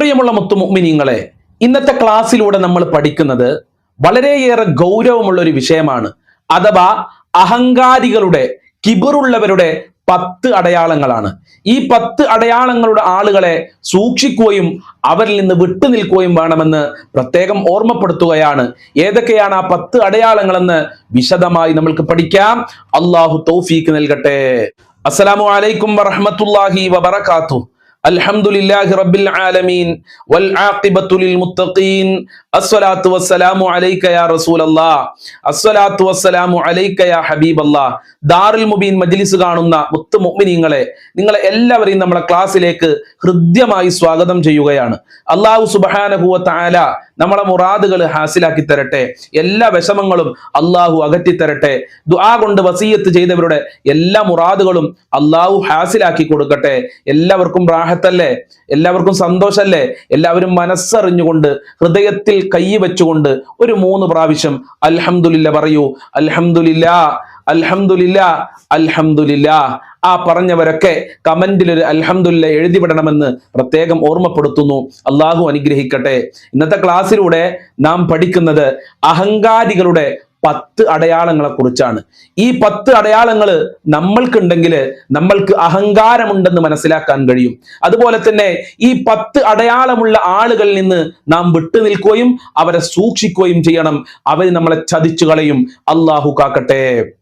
പ്രിയമുള്ള മുത്തുമിനിങ്ങളെ ഇന്നത്തെ ക്ലാസ്സിലൂടെ നമ്മൾ പഠിക്കുന്നത് വളരെയേറെ ഗൗരവമുള്ള ഒരു വിഷയമാണ്. അഥവാ അഹങ്കാരികളുടെ കിബിറുള്ളവരുടെ പത്ത് അടയാളങ്ങളാണ്. ഈ പത്ത് അടയാളങ്ങളുടെ ആളുകളെ സൂക്ഷിക്കുകയും അവരിൽ നിന്ന് വിട്ടുനിൽക്കുകയും വേണമെന്ന് പ്രത്യേകം ഓർമ്മപ്പെടുത്തുകയാണ്. ഏതൊക്കെയാണ് ആ പത്ത് അടയാളങ്ങളെന്ന് വിശദമായി നമ്മൾക്ക് പഠിക്കാം. അള്ളാഹു തൗഫീക്ക് നൽകട്ടെ. അസ്സലാമു അലൈക്കും വറഹ്മത്തുള്ളാഹി വബറകാതുഹു. الحمد لله رب العالمين والعاقبة للمتقين അസ്വലാത്തു വസ്സലാമു യാ വസ്സലാമു യാ ദാറുൽ മുബീൻ മജ്ലിസ് കാണുന്ന മുത്തു മുഅ്മിനീങ്ങളെ നിങ്ങളെ എല്ലാവരെയും നമ്മളെ ക്ലാസ്സിലേക്ക് ഹൃദ്യമായി സ്വാഗതം ചെയ്യുകയാണ്. അള്ളാഹു സുബഹാനഹുവ താല നമ്മളെ മുറാദുകൾ ഹാസിലാക്കി തരട്ടെ. എല്ലാ വിഷമങ്ങളും അള്ളാഹു അകറ്റി തരട്ടെ. ദുആ കൊണ്ട് വസീയത്ത് ചെയ്തവരുടെ എല്ലാ മുറാദുകളും അള്ളാഹു ഹാസിലാക്കി കൊടുക്കട്ടെ. എല്ലാവർക്കും റാഹത്തല്ലേ? എല്ലാവർക്കും സന്തോഷല്ലേ? എല്ലാവരും മനസ്സറിഞ്ഞുകൊണ്ട് ഹൃദയത്തിൽ കൈ വെച്ചുകൊണ്ട് ഒരു മൂന്ന് പ്രാവശ്യം അൽഹംദുലില്ല പറയൂ അൽഹംദുലില്ലാ അൽഹംദുലില്ലാ അൽഹംദുലില്ലാ. ആ പറഞ്ഞവരൊക്കെ കമന്റിൽ ഒരു അൽഹംദുലില്ല എഴുതിവിടണമെന്ന് പ്രത്യേകം ഓർമ്മപ്പെടുത്തുന്നു. അള്ളാഹു അനുഗ്രഹിക്കട്ടെ. ഇന്നത്തെ ക്ലാസ്സിലൂടെ നാം പഠിക്കുന്നത് അഹങ്കാരികളുടെ പത്ത് അടയാളങ്ങളെ കുറിച്ചാണ് ഈ പത്ത് അടയാളങ്ങൾ നമ്മൾക്കുണ്ടെങ്കിൽ നമ്മൾക്ക് അഹങ്കാരമുണ്ടെന്ന് മനസ്സിലാക്കാൻ കഴിയും. അതുപോലെ തന്നെ ഈ പത്ത് അടയാളമുള്ള ആളുകളിൽ നിന്ന് നാം വിട്ടുനിൽക്കുകയും അവരെ സൂക്ഷിക്കുകയും ചെയ്യണം. അവർ നമ്മളെ ചതിച്ചു കളയും. അള്ളാഹു കാക്കട്ടെ.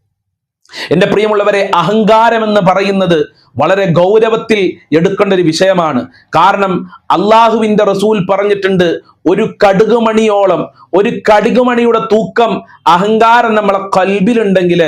എന്റെ പ്രിയമുള്ളവരെ അഹങ്കാരം എന്ന് പറയുന്നത് വളരെ ഗൗരവത്തിൽ എടുക്കേണ്ട ഒരു വിഷയമാണ്. കാരണം അള്ളാഹുവിന്റെ റസൂൽ പറഞ്ഞിട്ടുണ്ട് ഒരു കടുകുമണിയോളം ഒരു കടുകുമണിയുടെ തൂക്കം അഹങ്കാരം നമ്മളെ കൽബിലുണ്ടെങ്കിൽ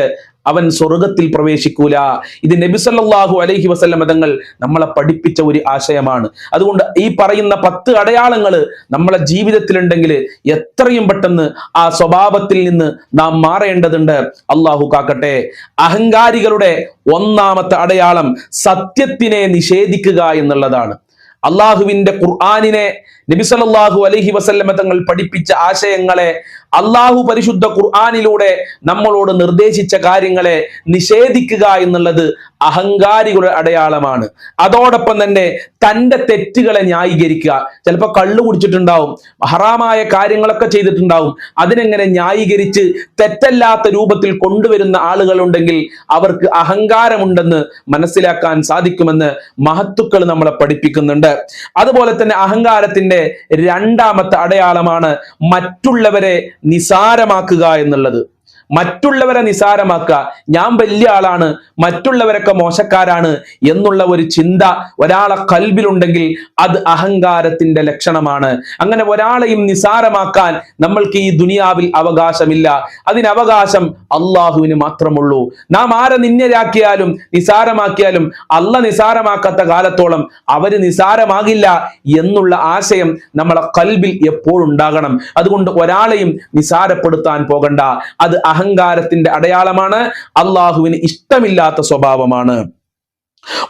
അവൻ സ്വർഗത്തിൽ പ്രവേശിക്കൂല. ഇത് നബി സല്ലല്ലാഹു അലൈഹി വസല്ലം തങ്ങൾ നമ്മളെ പഠിപ്പിച്ച ഒരു ആശയമാണ്. അതുകൊണ്ട് ഈ പറയുന്ന പത്ത് അടയാളങ്ങൾ നമ്മളെ ജീവിതത്തിലുണ്ടെങ്കിൽ എത്രയും പെട്ടെന്ന് ആ സ്വഭാവത്തിൽ നിന്ന് നാം മാറേണ്ടതുണ്ട്. അള്ളാഹു കാക്കട്ടെ. അഹങ്കാരികളുടെ ഒന്നാമത്തെ അടയാളം സത്യത്തിനെ നിഷേധിക്കുക എന്നുള്ളതാണ്. അള്ളാഹുവിന്റെ ഖുർആാനിനെ നബി അലഹി അലൈഹി വസല്ലമ തങ്ങൾ പഠിപ്പിച്ച ആശയങ്ങളെ അള്ളാഹു പരിശുദ്ധ ഖുർആാനിലൂടെ നമ്മളോട് നിർദ്ദേശിച്ച കാര്യങ്ങളെ നിഷേധിക്കുക എന്നുള്ളത് അഹങ്കാരികളുടെ അടയാളമാണ്. അതോടൊപ്പം തന്നെ തന്റെ തെറ്റുകളെ ന്യായീകരിക്കുക. ചിലപ്പോൾ കള്ളു കുടിച്ചിട്ടുണ്ടാവും ഹറാമായ കാര്യങ്ങളൊക്കെ ചെയ്തിട്ടുണ്ടാവും. അതിനെങ്ങനെ ന്യായീകരിച്ച് തെറ്റല്ലാത്ത രൂപത്തിൽ കൊണ്ടുവരുന്ന ആളുകളുണ്ടെങ്കിൽ അവർക്ക് അഹങ്കാരമുണ്ടെന്ന് മനസ്സിലാക്കാൻ സാധിക്കുമെന്ന് മഹത്തുക്കൾ നമ്മളെ പഠിപ്പിക്കുന്നുണ്ട്. അതുപോലെ തന്നെ അഹങ്കാരത്തിന്റെ രണ്ടാമത്തെ അടയാളമാണ് മറ്റുള്ളവരെ നിസാരമാക്കുക എന്നുള്ളത്. മറ്റുള്ളവരെ നിസാരമാക്കുക. ഞാൻ വലിയ ആളാണ് മറ്റുള്ളവരൊക്കെ മോശക്കാരാണ് എന്നുള്ള ഒരു ചിന്ത ഒരാളെ കൽബിലുണ്ടെങ്കിൽ അത് അഹങ്കാരത്തിന്റെ ലക്ഷണമാണ്. അങ്ങനെ ഒരാളെയും നിസാരമാക്കാൻ നമ്മൾക്ക് ഈ ദുനിയാവിൽ അവകാശമില്ല. അതിനവകാശം അള്ളാഹുവിന് മാത്രമുള്ളൂ. നാം ആരെ നിന്നരാക്കിയാലും നിസാരമാക്കിയാലും അല്ല നിസാരമാക്കാത്ത കാലത്തോളം അവർ നിസാരമാകില്ല എന്നുള്ള ആശയം നമ്മളെ കൽബിൽ എപ്പോഴും ഉണ്ടാകണം. അതുകൊണ്ട് ഒരാളെയും നിസാരപ്പെടുത്താൻ പോകണ്ട. അത് അഹങ്കാരത്തിന്റെ അടയാളമാണ്. അള്ളാഹുവിന് ഇഷ്ടമില്ലാത്ത സ്വഭാവമാണ്.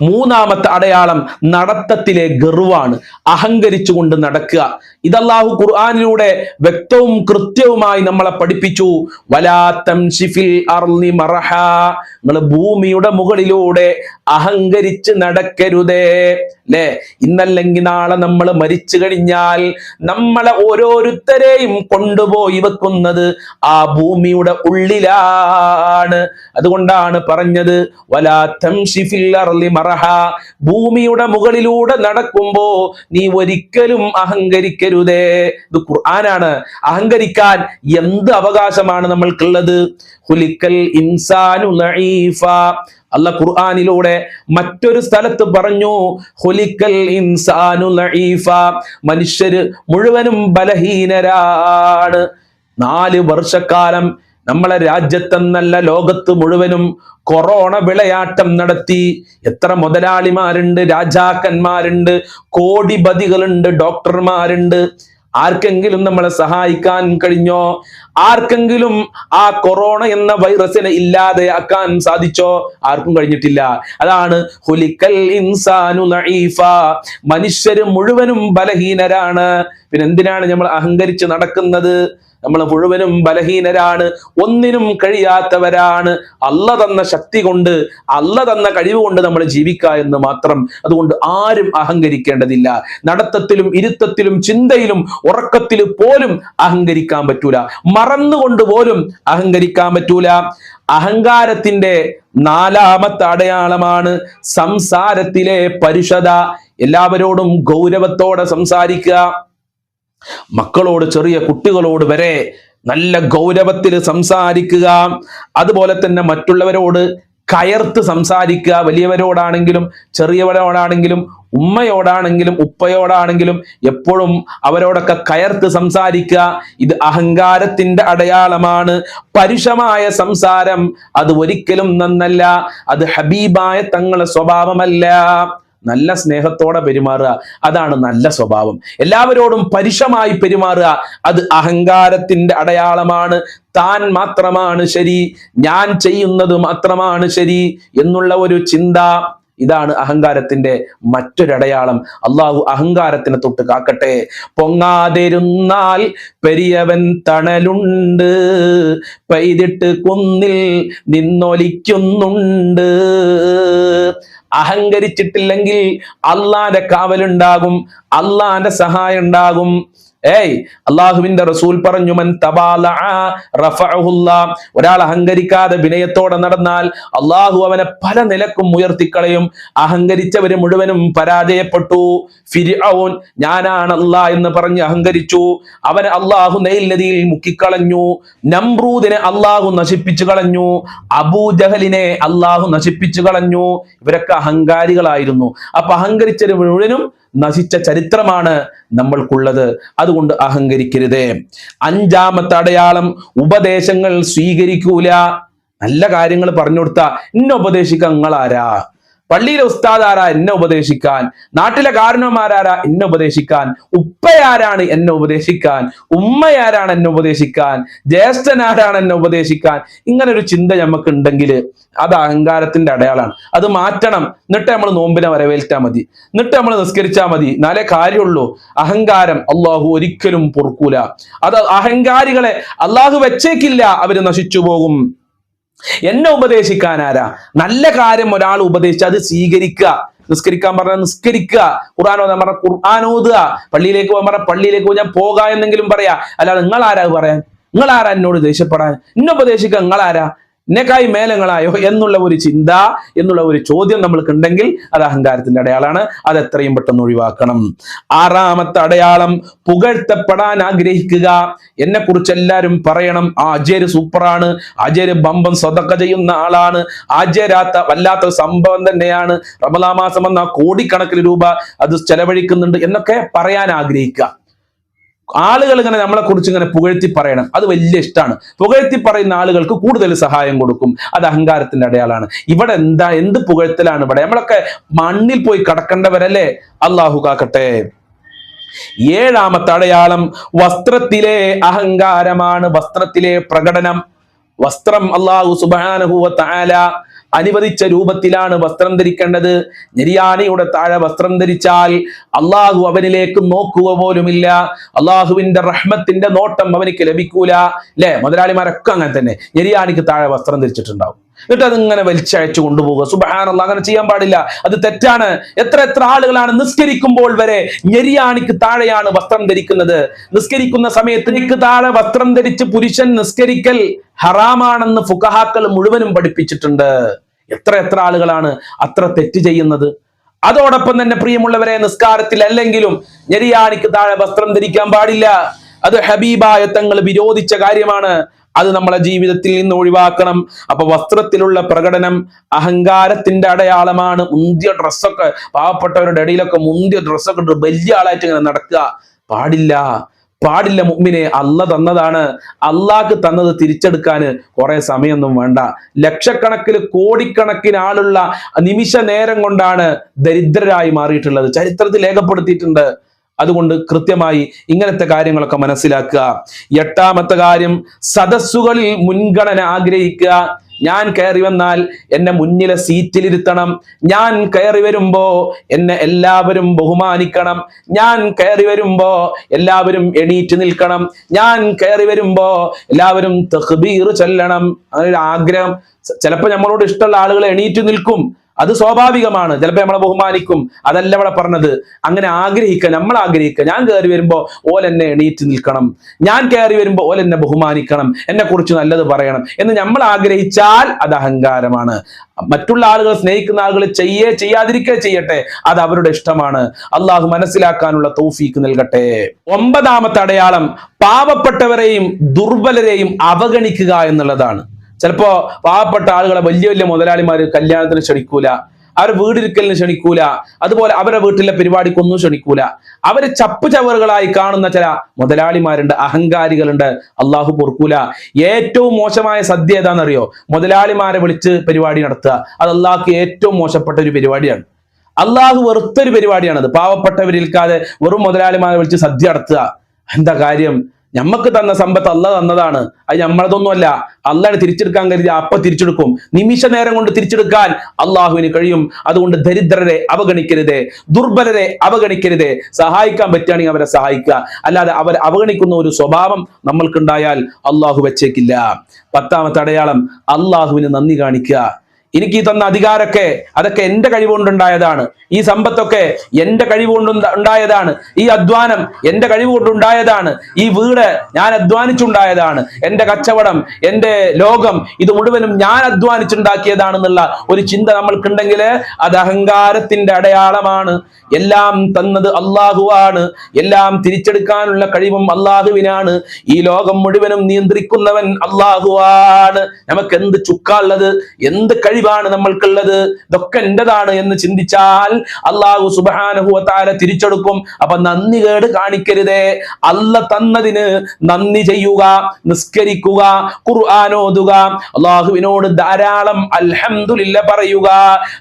മൂന്നാമത്തെ അടയാളം നടത്തത്തിലെ ഗർവാണ്. അഹങ്കരിച്ചുകൊണ്ട് നടക്കുക. ഇതല്ലാഹു ഖുർആാനിലൂടെ വ്യക്തവും കൃത്യവുമായി നമ്മളെ പഠിപ്പിച്ചു. നിങ്ങൾ ഭൂമിയുടെ മുകളിലൂടെ അഹങ്കരിച്ച് നടക്കരുതേ. അല്ലേ ഇന്നല്ലെങ്കിൽ നാളെ നമ്മൾ മരിച്ചു കഴിഞ്ഞാൽ നമ്മളെ ഓരോരുത്തരെയും കൊണ്ടുപോയി വെക്കുന്നത് ആ ഭൂമിയുടെ ഉള്ളിലാണ്. അതുകൊണ്ടാണ് പറഞ്ഞത് മറഹ. ഭൂമിയുടെ മുകളിലൂടെ നടക്കുമ്പോ നീ ഒരിക്കലും അഹങ്കരിക്കരുതേ. ഇത് ഖുർആനാണ്. അഹങ്കരിക്കാൻ എന്ത് അവകാശമാണ് നമ്മൾക്കുള്ളത്? ഹുലിക്കൽ ഇൻസാനു അല്ല ഖുർആാനിലൂടെ മറ്റൊരു സ്ഥലത്ത് പറഞ്ഞു ഹുലിക്കൽ ഇൻസാനു മനുഷ്യര് മുഴുവനും ബലഹീനരാണ്. നാല് വർഷക്കാലം നമ്മളെ രാജ്യത്തെന്നല്ല ലോകത്ത് മുഴുവനും കൊറോണ വിളയാട്ടം നടത്തി. എത്ര മുതലാളിമാരുണ്ട് രാജാക്കന്മാരുണ്ട് കോടിപതികളുണ്ട് ഡോക്ടർമാരുണ്ട്. ആർക്കെങ്കിലും നമ്മളെ സഹായിക്കാൻ കഴിഞ്ഞോ? ആർക്കെങ്കിലും ആ കൊറോണ എന്ന വൈറസിനെ ഇല്ലാതെയാക്കാൻ സാധിച്ചോ? ആർക്കും കഴിഞ്ഞിട്ടില്ല. അതാണ് ഹുലിക്കൽ ഇൻസാനു ലഈഫ മനുഷ്യര് മുഴുവനും ബലഹീനരാണ്. പിന്നെ എന്തിനാണ് നമ്മൾ അഹങ്കരിച്ച് നടക്കുന്നത്? നമ്മൾ മുഴുവനും ബലഹീനരാണ് ഒന്നിനും കഴിയാത്തവരാണ്. അല്ല തന്ന ശക്തി കൊണ്ട് അല്ല തന്ന കഴിവ് കൊണ്ട് നമ്മൾ ജീവിക്കുക എന്ന് മാത്രം അതുകൊണ്ട് ആരും അഹങ്കരിക്കേണ്ടതില്ല. നടത്തത്തിലും ഇരുത്തത്തിലും ചിന്തയിലും ഉറക്കത്തിൽ പോലും അഹങ്കരിക്കാൻ പറ്റൂല. മറന്നുകൊണ്ട് പോലും അഹങ്കരിക്കാൻ പറ്റൂല. അഹങ്കാരത്തിന്റെ നാലാമത്തെ അടയാളമാണ് സംസാരത്തിലെ പരുഷത എല്ലാവരോടും ഗൗരവത്തോടെ സംസാരിക്കുക. മക്കളോട് ചെറിയ കുട്ടികളോട് വരെ നല്ല ഗൗരവത്തിൽ സംസാരിക്കുക. അതുപോലെ തന്നെ മറ്റുള്ളവരോട് കയർത്ത് സംസാരിക്കുക. വലിയവരോടാണെങ്കിലും ചെറിയവരോടാണെങ്കിലും ഉമ്മയോടാണെങ്കിലും ഉപ്പയോടാണെങ്കിലും എപ്പോഴും അവരോടൊക്കെ കയർത്ത് സംസാരിക്കുക. ഇത് അഹങ്കാരത്തിന്റെ അടയാളമാണ്. പരുഷമായ സംസാരം അത് ഒരിക്കലും നന്നല്ല. അത് ഹബീബായ തങ്ങളുടെ സ്വഭാവമല്ല. നല്ല സ്നേഹത്തോടെ പെരുമാറുക അതാണ് നല്ല സ്വഭാവം. എല്ലാവരോടും പരുഷമായി പെരുമാറുക അത് അഹങ്കാരത്തിന്റെ അടയാളമാണ്. താൻ മാത്രമാണ് ശരി ഞാൻ ചെയ്യുന്നത് മാത്രമാണ് ശരി എന്നുള്ള ഒരു ചിന്ത. ഇതാണ് അഹങ്കാരത്തിന്റെ മറ്റൊരടയാളം. അള്ളാഹു അഹങ്കാരത്തിനെ തൊട്ട് കാക്കട്ടെ. പൊങ്ങാതിരുന്നാൽ പെരിയവൻ തണലുണ്ട് പെയ്തിട്ട് കുന്നിൽ നിന്നൊലിക്കുന്നുണ്ട്. അഹങ്കരിച്ചിട്ടില്ലെങ്കിൽ അള്ളാന്റെ കാവലുണ്ടാകും അള്ളാന്റെ സഹായം ഉണ്ടാകും. ഏയ് അള്ളാഹുവിന്റെ റസൂൽ പറഞ്ഞു മൻ ഒരാൾ അഹങ്കരിക്കാതെ വിനയത്തോടെ നടന്നാൽ അള്ളാഹു അവനെ പല നിലക്കും ഉയർത്തിക്കളയും. അഹങ്കരിച്ചവര് മുഴുവനും പരാജയപ്പെട്ടു. ഞാനാണ് അല്ലാ എന്ന് പറഞ്ഞ് അഹങ്കരിച്ചു. അവനെ അള്ളാഹു നദിയിൽ മുക്കിക്കളഞ്ഞു. നമ്രൂദിനെ അള്ളാഹു നശിപ്പിച്ചു കളഞ്ഞു. അബൂജഹലിനെ അള്ളാഹു നശിപ്പിച്ചു കളഞ്ഞു. ഇവരൊക്കെ അഹങ്കാരികളായിരുന്നു. അപ്പൊ അഹങ്കരിച്ചവര് മുഴുവനും നശിച്ച ചരിത്രമാണ് നമ്മൾക്കുള്ളത്. അതുകൊണ്ട് അഹങ്കരിക്കരുത്. അഞ്ചാമത്തെ അടയാളം ഉപദേശങ്ങൾ സ്വീകരിക്കൂല. നല്ല കാര്യങ്ങൾ പറഞ്ഞു കൊടുത്ത ഇന്നെ ഉപദേശിക്കാൻ നിങ്ങളാരാ പള്ളിയിലെ ഉസ്താദാരാ എന്നെ ഉപദേശിക്കാൻ നാട്ടിലെ കാരണവന്മാരാരാ എന്നെ ഉപദേശിക്കാൻ ഉപ്പയാരാണ് എന്നെ ഉപദേശിക്കാൻ ഉമ്മയാരാണ് എന്നെ ഉപദേശിക്കാൻ ജ്യേഷ്ഠനാരാണ് എന്നെ ഉപദേശിക്കാൻ. ഇങ്ങനെ ഒരു ചിന്ത നമുക്ക് ഉണ്ടെങ്കിൽ അത് അഹങ്കാരത്തിന്റെ അടയാളാണ്. അത് മാറ്റണം. എന്നിട്ട് നമ്മൾ നോമ്പിനെ വരവേൽറ്റാൽ മതി. എന്നിട്ട് നമ്മൾ നിസ്കരിച്ചാൽ മതി. നാലേ കാര്യമുള്ളൂ. അഹങ്കാരം അള്ളാഹു ഒരിക്കലും പൊറുക്കൂല. അത് അഹങ്കാരികളെ അള്ളാഹു വെച്ചേക്കില്ല അവർ നശിച്ചു പോകും. എന്നെ ഉപദേശിക്കാൻ ആരാ? നല്ല കാര്യം ഒരാൾ ഉപദേശിച്ച് അത് സ്വീകരിക്കുക. നിസ്കരിക്കാൻ പറഞ്ഞാൽ നിസ്കരിക്കുക. ഖുർആൻ ഓതാൻ പറഞ്ഞ ഖുർആൻ പള്ളിയിലേക്ക് പോകാൻ പറഞ്ഞ പള്ളിയിലേക്ക് ഞാൻ പോകാ എന്നെങ്കിലും പറയാ. അല്ലാതെ നിങ്ങൾ ആരാ പറയാൻ? നിങ്ങൾ ആരാ എന്നോട് ദേഷ്യപ്പെടാൻ? എന്നെ ഉപദേശിക്കുക നിങ്ങൾ ആരാ എന്നെക്കായി മേലങ്ങളായോ എന്നുള്ള ഒരു ചിന്ത എന്നുള്ള ഒരു ചോദ്യം നമ്മൾക്ക് ഉണ്ടെങ്കിൽ അത് അഹങ്കാരത്തിന്റെ അടയാളാണ് അത് എത്രയും പെട്ടെന്ന് ഒഴിവാക്കണം. ആറാമത്തെ അടയാളം പുകഴ്ത്തപ്പെടാൻ ആഗ്രഹിക്കുക. എന്നെ കുറിച്ച് എല്ലാവരും പറയണം. ആ അജയര് സൂപ്പറാണ്. അജയര് ബമ്പം സ്വതക്ക ചെയ്യുന്ന ആളാണ്. ആജരാത്ത വല്ലാത്ത സംഭവം തന്നെയാണ്. റമലാമാസം എന്ന കോടിക്കണക്കിന് രൂപ അത് ചെലവഴിക്കുന്നുണ്ട് എന്നൊക്കെ പറയാൻ ആഗ്രഹിക്കുക. ആളുകൾ ഇങ്ങനെ നമ്മളെ കുറിച്ച് ഇങ്ങനെ പുകഴ്ത്തി പറയണം. അത് വലിയ ഇഷ്ടമാണ് പുകഴ്ത്തി പറയുന്ന ആളുകൾക്ക് കൂടുതൽ സഹായം കൊടുക്കും. അത് അഹങ്കാരത്തിന്റെ അടയാളാണ്. ഇവിടെ എന്താ എന്ത് പുകഴ്ത്തലാണ് ഇവിടെ? നമ്മളൊക്കെ മണ്ണിൽ പോയി കടക്കേണ്ടവരല്ലേ? അള്ളാഹു കാക്കട്ടെ. ഏഴാമത്തെ അടയാളം വസ്ത്രത്തിലെ അഹങ്കാരമാണ് വസ്ത്രത്തിലെ പ്രകടനം. വസ്ത്രം അള്ളാഹു സുബാനഹുവ താല അനുവദിച്ച രൂപത്തിലാണ് വസ്ത്രം ധരിക്കേണ്ടത്. നിര്യാനയുടെ താഴെ വസ്ത്രം ധരിച്ചാൽ അള്ളാഹു അവനിലേക്ക് നോക്കുക പോലുമില്ല. അള്ളാഹുവിന്റെ റഹ്മത്തിന്റെ നോട്ടം അവനിക്ക് ലഭിക്കൂല. അല്ലെ മുതലാളിമാരൊക്കെ അങ്ങനെ തന്നെ. നിര്യാനിക്ക് താഴെ വസ്ത്രം ധരിച്ചിട്ടുണ്ടാവും. എന്നിട്ട് അതിങ്ങനെ വലിച്ചയച്ചു കൊണ്ടുപോകുക സുബഹാനല്ല അങ്ങനെ ചെയ്യാൻ പാടില്ല. അത് തെറ്റാണ്. എത്ര എത്ര ആളുകളാണ് നിസ്കരിക്കുമ്പോൾ വരെ ഞെരിയാണിക്ക് താഴെയാണ് വസ്ത്രം ധരിക്കുന്നത്. നിസ്കരിക്കുന്ന സമയത്ത് എനിക്ക് താഴെ വസ്ത്രം ധരിച്ച് പുരുഷൻ നിസ്കരിക്കൽ ഹറാമാണെന്ന് ഫുഖഹാക്കൾ മുഴുവനും പഠിപ്പിച്ചിട്ടുണ്ട്. എത്ര എത്ര ആളുകളാണ് അത്ര തെറ്റ് ചെയ്യുന്നത്. അതോടൊപ്പം തന്നെ പ്രിയമുള്ളവരെ നിസ്കാരത്തിൽ അല്ലെങ്കിലും ഞെരിയാണിക്ക് താഴെ വസ്ത്രം ധരിക്കാൻ പാടില്ല. അത് ഹബീബായ തങ്ങൾ വിരോധിച്ച കാര്യമാണ്. അത് നമ്മളെ ജീവിതത്തിൽ നിന്ന് ഒഴിവാക്കണം. അപ്പൊ വസ്ത്രത്തിലുള്ള പ്രകടനം അഹങ്കാരത്തിന്റെ അടയാളമാണ്. മുന്തിയ ഡ്രസ്സൊക്കെ പാവപ്പെട്ടവരുടെ ഇടയിലൊക്കെ മുന്തിയ ഡ്രസ്സൊക്കെ ഇട്ട് വലിയ ആളായിട്ട് ഇങ്ങനെ നടക്കുക. പാടില്ല. പാടില്ല മുമ്പിനെ. അല്ല തന്നതാണ്. അള്ളാക്ക് തന്നത് തിരിച്ചെടുക്കാൻ കുറെ സമയമൊന്നും വേണ്ട. ലക്ഷക്കണക്കിന് കോടിക്കണക്കിന് ആളുള്ള നിമിഷ നേരം കൊണ്ടാണ് ദരിദ്രരായി മാറിയിട്ടുള്ളത്. ചരിത്രത്തിൽ രേഖപ്പെടുത്തിയിട്ടുണ്ട്. അതുകൊണ്ട് കൃത്യമായി ഇങ്ങനത്തെ കാര്യങ്ങളൊക്കെ മനസ്സിലാക്കുക. എട്ടാമത്തെ കാര്യം സദസ്സുകളിൽ മുൻഗണന ആഗ്രഹിക്കുക. ഞാൻ കയറി വന്നാൽ എന്നെ മുന്നിലെ സീറ്റിലിരുത്തണം. ഞാൻ കയറി വരുമ്പോ എന്നെ എല്ലാവരും ബഹുമാനിക്കണം. ഞാൻ കയറി വരുമ്പോ എല്ലാവരും എണീറ്റ് നിൽക്കണം. ഞാൻ കയറി വരുമ്പോ എല്ലാവരും തഹ്ബീർ ചൊല്ലണം. അങ്ങനെ ആഗ്രഹം. ചിലപ്പോൾ നമ്മളോട് ഇഷ്ടമുള്ള ആളുകൾ എണീറ്റ് നിൽക്കും. അത് സ്വാഭാവികമാണ്. ചിലപ്പോൾ നമ്മളെ ബഹുമാനിക്കും. അതല്ല ഇവിടെ പറഞ്ഞത്. അങ്ങനെ ആഗ്രഹിക്കുക നമ്മൾ ആഗ്രഹിക്കുക ഞാൻ കയറി വരുമ്പോൾ ഓൽ എന്നെ എണീറ്റ് നിൽക്കണം. ഞാൻ കയറി വരുമ്പോൾ ഓൽ എന്നെ ബഹുമാനിക്കണം. എന്നെ കുറിച്ച് നല്ലത് പറയണം എന്ന് നമ്മൾ ആഗ്രഹിച്ചാൽ അത് അഹങ്കാരമാണ്. മറ്റുള്ള ആളുകൾ സ്നേഹിക്കുന്ന ആളുകൾ ചെയ്യേ ചെയ്യാതിരിക്കേ ചെയ്യട്ടെ. അത് അവരുടെ ഇഷ്ടമാണ്. അള്ളാഹു മനസ്സിലാക്കാനുള്ള തൗഫീക്ക് നൽകട്ടെ. ഒമ്പതാമത്തെ അടയാളം പാവപ്പെട്ടവരെയും ദുർബലരെയും അവഗണിക്കുക എന്നുള്ളതാണ്. ചിലപ്പോ പാവപ്പെട്ട ആളുകളെ വലിയ വലിയ മുതലാളിമാർ കല്യാണത്തിന് ക്ഷണിക്കൂല അവരെ വീടിരിക്കലിന് ക്ഷണിക്കൂല അതുപോലെ അവരുടെ വീട്ടിലെ പരിപാടിക്കൊന്നും ക്ഷണിക്കൂല. അവർ ചപ്പ് ചവറുകളായി കാണുന്ന ചില മുതലാളിമാരുണ്ട് അഹങ്കാരികളുണ്ട്. അള്ളാഹു പൊറുക്കൂല. ഏറ്റവും മോശമായ സദ്യ ഏതാണെന്നറിയോ? മുതലാളിമാരെ വിളിച്ച് പരിപാടി നടത്തുക. അത് അള്ളാഹ്ക്ക് ഏറ്റവും മോശപ്പെട്ട ഒരു പരിപാടിയാണ്. അള്ളാഹു വെറുത്തൊരു പരിപാടിയാണത്. പാവപ്പെട്ടവരിൽക്കാതെ വെറും മുതലാളിമാരെ വിളിച്ച് സദ്യ നടത്തുക. എന്താ കാര്യം? ഞമ്മക്ക് തന്ന സമ്പത്ത് അല്ല തന്നതാണ്. അത് നമ്മളതൊന്നുമല്ല അള്ളാഹ് തിരിച്ചെടുക്കാൻ കരുതി അപ്പ തിരിച്ചെടുക്കും. നിമിഷ നേരം കൊണ്ട് തിരിച്ചെടുക്കാൻ അള്ളാഹുവിന് കഴിയും. അതുകൊണ്ട് ദരിദ്രരെ അവഗണിക്കരുത്. ദുർബലരെ അവഗണിക്കരുത്. സഹായിക്കാൻ പറ്റുകയാണെങ്കിൽ അവരെ സഹായിക്കുക. അല്ലാതെ അവർ അവഗണിക്കുന്ന ഒരു സ്വഭാവം നമ്മൾക്കുണ്ടായാൽ അള്ളാഹു വെച്ചേക്കില്ല. പത്താമത്തെ അടയാളം അള്ളാഹുവിന് നന്ദി കാണിക്കുക. എനിക്ക് തന്ന അധികാരമൊക്കെ അതൊക്കെ എന്റെ കഴിവുകൊണ്ടുണ്ടായതാണ്. ഈ സമ്പത്തൊക്കെ എന്റെ കഴിവുകൊണ്ട് ഉണ്ടായതാണ്. ഈ അധ്വാനം എന്റെ കഴിവുകൊണ്ടുണ്ടായതാണ്. ഈ വീട് ഞാൻ അധ്വാനിച്ചുണ്ടായതാണ്. എന്റെ കച്ചവടം എന്റെ ലോകം ഇത് മുഴുവനും ഞാൻ അധ്വാനിച്ചുണ്ടാക്കിയതാണെന്നുള്ള ഒരു ചിന്ത നമ്മൾക്കുണ്ടെങ്കിൽ അത് അഹങ്കാരത്തിന്റെ അടയാളമാണ്. എല്ലാം തന്നത് അള്ളാഹുവാണ്. എല്ലാം തിരിച്ചെടുക്കാനുള്ള കഴിവും അള്ളാഹുവിനാണ്. ഈ ലോകം മുഴുവനും നിയന്ത്രിക്കുന്നവൻ അള്ളാഹുവാണ്. നമുക്ക് എന്ത് ചുക്കാനുള്ളത് എന്ത് കഴിവാണ് നമ്മൾക്കുള്ളത് ഇതൊക്കെ എന്റേതാണ് എന്ന് ചിന്തിച്ചാൽ അള്ളാഹു സുബാനുഭവത്താല തിരിച്ചെടുക്കും. അപ്പൊ നന്ദി കേട് കാണിക്കരുതേ. അല്ല തന്നതിന് നന്ദി ചെയ്യുക നിസ്കരിക്കുക ഖുർആാനോതുക അള്ളാഹുവിനോട് ധാരാളം അൽഹംദുലില്ല പറയുക.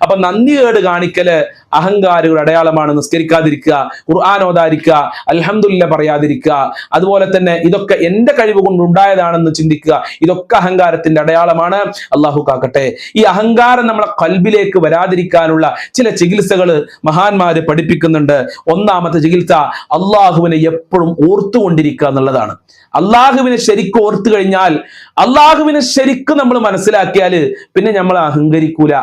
അപ്പൊ നന്ദി കേട് കാണിക്കൽ അഹങ്കാരികളുടെ അടയാളമാണ് നിസ്കരിക്കാതിരിക്കുക ഖുർആൻ ഓതാതിരിക്കുക അൽഹംദുലില്ല പറയാതിരിക്കുക. അതുപോലെ തന്നെ ഇതൊക്കെ എന്റെ കഴിവ് കൊണ്ട് ഉണ്ടായതാണെന്ന് ചിന്തിക്കുക ഇതൊക്കെ അഹങ്കാരത്തിന്റെ അടയാളമാണ്. അള്ളാഹു കാക്കട്ടെ. ഈ അഹങ്കാരം നമ്മളെ കൽബിലേക്ക് വരാതിരിക്കാനുള്ള ചില ചികിത്സകൾ മഹാന്മാര് പഠിപ്പിക്കുന്നുണ്ട്. ഒന്നാമത്തെ ചികിത്സ അള്ളാഹുവിനെ എപ്പോഴും ഓർത്തുകൊണ്ടിരിക്കുക എന്നുള്ളതാണ്. അള്ളാഹുവിനെ ശരിക്കും ഓർത്തു കഴിഞ്ഞാൽ അള്ളാഹുവിനെ ശരിക്കും നമ്മൾ മനസ്സിലാക്കിയാൽ പിന്നെ നമ്മൾ അഹങ്കരിക്കൂല.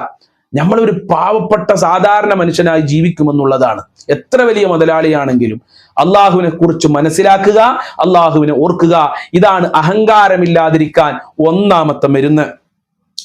നമ്മൾ ഒരു പാവപ്പെട്ട സാധാരണ മനുഷ്യനായി ജീവിക്കുമെന്നുള്ളതാണ്. എത്ര വലിയ മുതലാളിയാണെങ്കിലും അള്ളാഹുവിനെ കുറിച്ച് മനസ്സിലാക്കുക അള്ളാഹുവിനെ ഓർക്കുക ഇതാണ് അഹങ്കാരമില്ലാതിരിക്കാൻ ഒന്നാമത്തെ മരുന്ന്.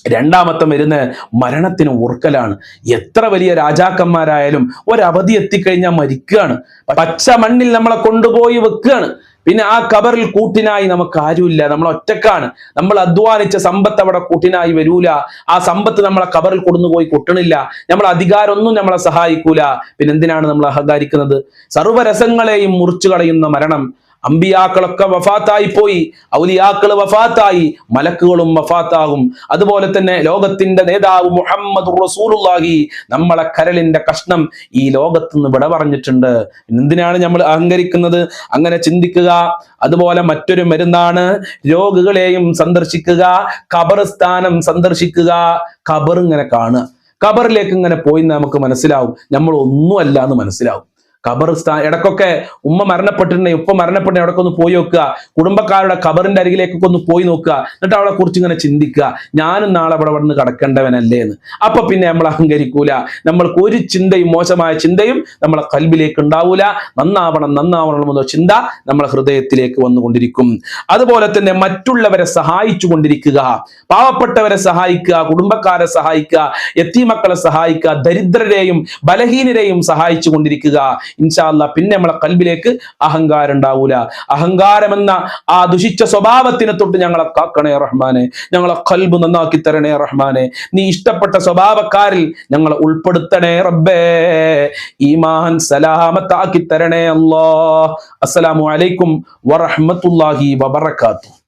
രണ്ടാമത്തെ മരുന്ന് മരണത്തിന് ഓർക്കലാണ്. എത്ര വലിയ രാജാക്കന്മാരായാലും ഒരവധി എത്തിക്കഴിഞ്ഞാൽ മരിക്കുകയാണ്. പച്ച മണ്ണിൽ നമ്മളെ കൊണ്ടുപോയി വെക്കുകയാണ്. പിന്നെ ആ കബറിൽ കൂട്ടിനായി നമുക്ക് ആരുമില്ല. നമ്മൾ ഒറ്റക്കാണ്. നമ്മൾ അധ്വാനിച്ച സമ്പത്ത് അവിടെ കൂട്ടിനായി വരൂല. ആ സമ്പത്ത് നമ്മളെ കബറിൽ കൊണ്ടുപോയി കൊട്ടണില്ല. നമ്മൾ അധികാരമൊന്നും നമ്മളെ സഹായിക്കൂല. പിന്നെ എന്തിനാണ് നമ്മൾ അഹങ്കാരിക്കുന്നത്? സർവരസങ്ങളെയും മുറിച്ചു കളയുന്ന മരണം. അമ്പിയാക്കളൊക്കെ വഫാത്തായി പോയി. ഔലിയാക്കൾ വഫാത്തായി. മലക്കുകളും വഫാത്താകും. അതുപോലെ തന്നെ ലോകത്തിന്റെ നേതാവ് മുഹമ്മദ് റസൂലുള്ളാഹി. നമ്മളെ കരളിന്റെ കഷ്ണം ഈ ലോകത്ത് നിന്ന് വിട പറഞ്ഞിട്ടുണ്ട്. എന്തിനാണ് നമ്മൾ അഹങ്കരിക്കുന്നത്? അങ്ങനെ ചിന്തിക്കുക. അതുപോലെ മറ്റൊരു മരുന്നാണ്. രോഗികളെയും സന്ദർശിക്കുക. ഖബർസ്ഥാനം സന്ദർശിക്കുക. ഖബർ ഇങ്ങനെ കാണുക. ഖബറിലേക്ക് ഇങ്ങനെ പോയി നമുക്ക് മനസ്സിലാവും. നമ്മൾ ഒന്നുമല്ല എന്ന് മനസ്സിലാവും. ഖബർസ്ഥാൻ ഇടക്കൊക്കെ ഉമ്മ മരണപ്പെട്ടിട്ടുണ്ടെങ്കിൽ ഉപ്പ മരണപ്പെട്ടിട്ടുണ്ടെങ്കിൽ അവിടെ ഒന്ന് പോയി നോക്കുക. കുടുംബക്കാരുടെ ഖബറിന്റെ അരികിലേക്കൊക്കെ ഒന്ന് പോയി നോക്കുക. എന്നിട്ട് അവളെ കുറിച്ച് ഇങ്ങനെ ചിന്തിക്കുക. ഞാനും നാളെ അവിടെ വന്ന് കടക്കേണ്ടവനല്ലേ എന്ന്. അപ്പൊ പിന്നെ നമ്മൾ അഹങ്കരിക്കൂല. നമ്മൾക്ക് ഒരു ചിന്തയും മോശമായ ചിന്തയും നമ്മളെ കൽബിലേക്ക് ഉണ്ടാവൂല. നന്നാവണം നന്നാവണം എന്നോ ചിന്ത നമ്മളെ ഹൃദയത്തിലേക്ക് വന്നുകൊണ്ടിരിക്കും. അതുപോലെ തന്നെ മറ്റുള്ളവരെ സഹായിച്ചു കൊണ്ടിരിക്കുക പാവപ്പെട്ടവരെ സഹായിക്കുക കുടുംബക്കാരെ സഹായിക്കുക എത്തിമക്കളെ സഹായിക്കുക ദരിദ്രരെയും ബലഹീനരെയും സഹായിച്ചു കൊണ്ടിരിക്കുക ഇൻഷാല്ല പിന്നെ നമ്മളെ കൽബിലേക്ക് അഹങ്കാരം ഉണ്ടാവൂല അഹങ്കാരമെന്ന ആ ദുഷിച്ച സ്വഭാവത്തിനെ തൊട്ട് ഞങ്ങളെ കാക്കണേ റഹ്മാനെ. ഞങ്ങളെ കൽബ് നന്നാക്കി തരണേ റഹ്മാനെ. നീ ഇഷ്ടപ്പെട്ട സ്വഭാവക്കാരിൽ ഞങ്ങളെ ഉൾപ്പെടുത്തണേ റബ്ബേ. ഈമാൻ സലാമത്താക്കി തരണേ അല്ലാ അസ്സലാമു അലൈക്കും വറഹ്മത്തുള്ളാഹി വബറകാതുഹു.